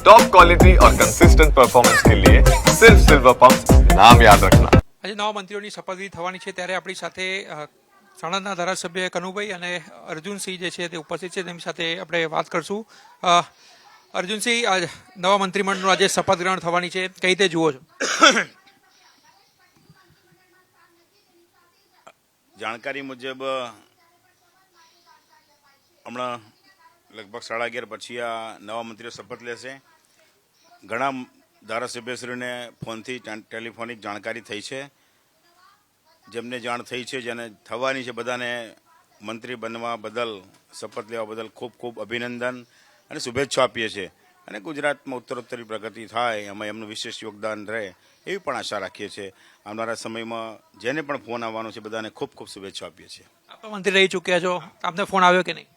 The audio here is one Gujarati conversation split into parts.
टॉप क्वालिटी और कंसिस्टेंट परफॉर्मेंस के लिए सिर्फ सिल्वर पंप नाम याद रखना આજે નવા મંત્રીઓની શપથવિધિ થવાની છે ત્યારે આપણી સાથે અ, સાણંદના ધારાસભ્ય કનુભાઈ અને અર્જુનસિંહ જે છે તે ઉપસ્થિત છે તેમની સાથે આપણે વાત કરશું અ, અર્જુનસિંહ આ નવા મંત્રીમંડળનું આજે શપથ ગ્રહણ થવાની છે કઈ રીતે જુઓ છો જાણકારી મુજબ હમણાં લગભગ સાડા અગિયાર પછી આ નવા મંત્રીઓ શપથ લેશે. ઘણા ધારાસભ્યશ્રીઓને ફોનથી ટેલિફોનિક જાણકારી થઈ છે. જેમને જાણ થઈ છે, જેને થવાની છે બધાને મંત્રી બનવા બદલ, શપથ લેવા બદલ ખૂબ ખૂબ અભિનંદન અને શુભેચ્છા આપીએ છીએ. અને ગુજરાતમાં ઉત્તરોત્તરી પ્રગતિ થાય, એમાં એમનું વિશેષ યોગદાન રહે, એવી પણ આશા રાખીએ છીએ. આવનારા સમયમાં જેને પણ ફોન આવવાનો છે બધાને ખૂબ ખૂબ શુભેચ્છા આપીએ છીએ. આપ મંત્રી રહી ચૂક્યા છો. આપને ફોન આવ્યો કે નહીં?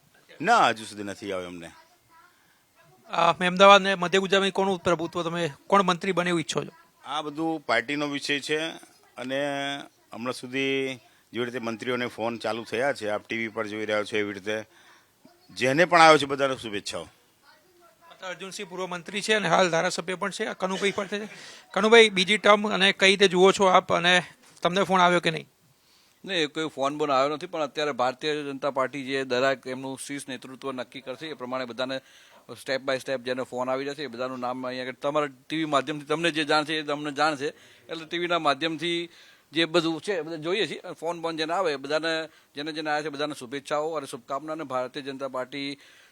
ના હજુ સુધી નથી આવ્યો એમને. અ, અમદાવાદ ને મધ્ય ગુજરાતમાં કોનું પ્રભુત્વ તમે કોણ મંત્રી બને એવું ઈચ્છો છો? આ બધું પાર્ટીનો વિષય છે અને હમણાં સુધી જેવી રીતે મંત્રીઓને ફોન ચાલુ થયા છે આપ ટીવી પર જોઈ રહ્યા છો એવી રીતે જેને પણ આવ્યો છે બધાને શુભેચ્છાઓ. અર્જુનસિંહ પૂર્વ મંત્રી છે અને હાલ ધારાસભ્ય પણ છે. કનુભાઈ પણ છે. કનુભાઈ બીજી ટર્મ અને કઈ રીતે જુઓ છો આપ અને તમને ફોન આવ્યો કે નહીં? નહીં કોઈ ફોન બોન આવ્યો નથી, પણ અત્યારે ભારતીય જનતા પાર્ટી જે દરેક એમનું શીર્ષ નેતૃત્વ નક્કી કરશે, એ પ્રમાણે બધાને સ્ટેપ બાય સ્ટેપ જેને ફોન આવી જશે, એ બધાનું નામ અહીંયા તમારા ટીવી માધ્યમથી, તમને જે જાણશે એ તમને જાણશે. એટલે ટીવીના માધ્યમથી જે બધું છે બધા જોઈએ છીએ. ફોન બોન જેને આવે બધાને, જેને જેને આવ્યા છે, બધાને શુભેચ્છાઓ અને શુભકામના અને ભારતીય જનતા પાર્ટી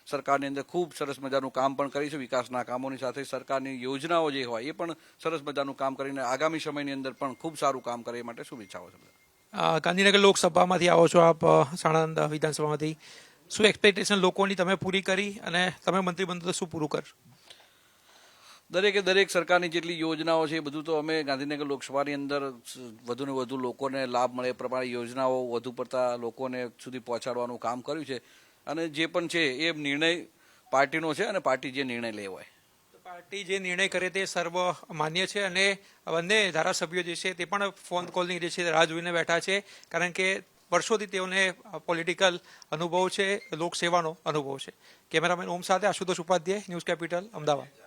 સરકારની અંદર ખૂબ સરસ મજાનું કામ પણ કરી છે. વિકાસના કામોની સાથે સરકારની યોજનાઓ જે હોય, એ પણ સરસ મજાનું કામ કરીને આગામી સમયની અંદર પણ ખૂબ સારું કામ કરે એ માટે શુભેચ્છાઓ છે બધા ગાંધીનગર લોકસભામાંથી આવો છો આપ સાણંદ વિધાનસભામાંથી. શું એક્સપેક્ટેશન લોકોની તમે પૂરી કરી અને તમે મંત્રી બનતો તો શું પૂરું કર? દરેકે દરેક સરકારની જેટલી યોજનાઓ છે એ બધું તો અમે ગાંધીનગર લોકસભાની અંદર વધુ ને વધુ લોકોને લાભ મળે એ પ્રમાણે યોજનાઓ વધુ પડતા લોકોને સુધી પહોંચાડવાનું કામ કર્યું છે. અને જે પણ છે એ નિર્ણય પાર્ટીનો છે અને પાર્ટી જે નિર્ણય લે હોય પાર્ટી જે નિર્ણય કરે તે સર્વ માન્ય છે અને બંને ધારાસભ્યો જે છે તે પણ ફોન કોલની જે છે રાહ જોઈને બેઠા છે. કારણ કે વર્ષોથી તેઓને પોલિટિકલ અનુભવ છે, લોકસેવાનો અનુભવ છે. કેમેરામેન ઓમ સાથે આશુતોષ ઉપાધ્યાય ન્યૂઝ કેપિટલ અમદાવાદ.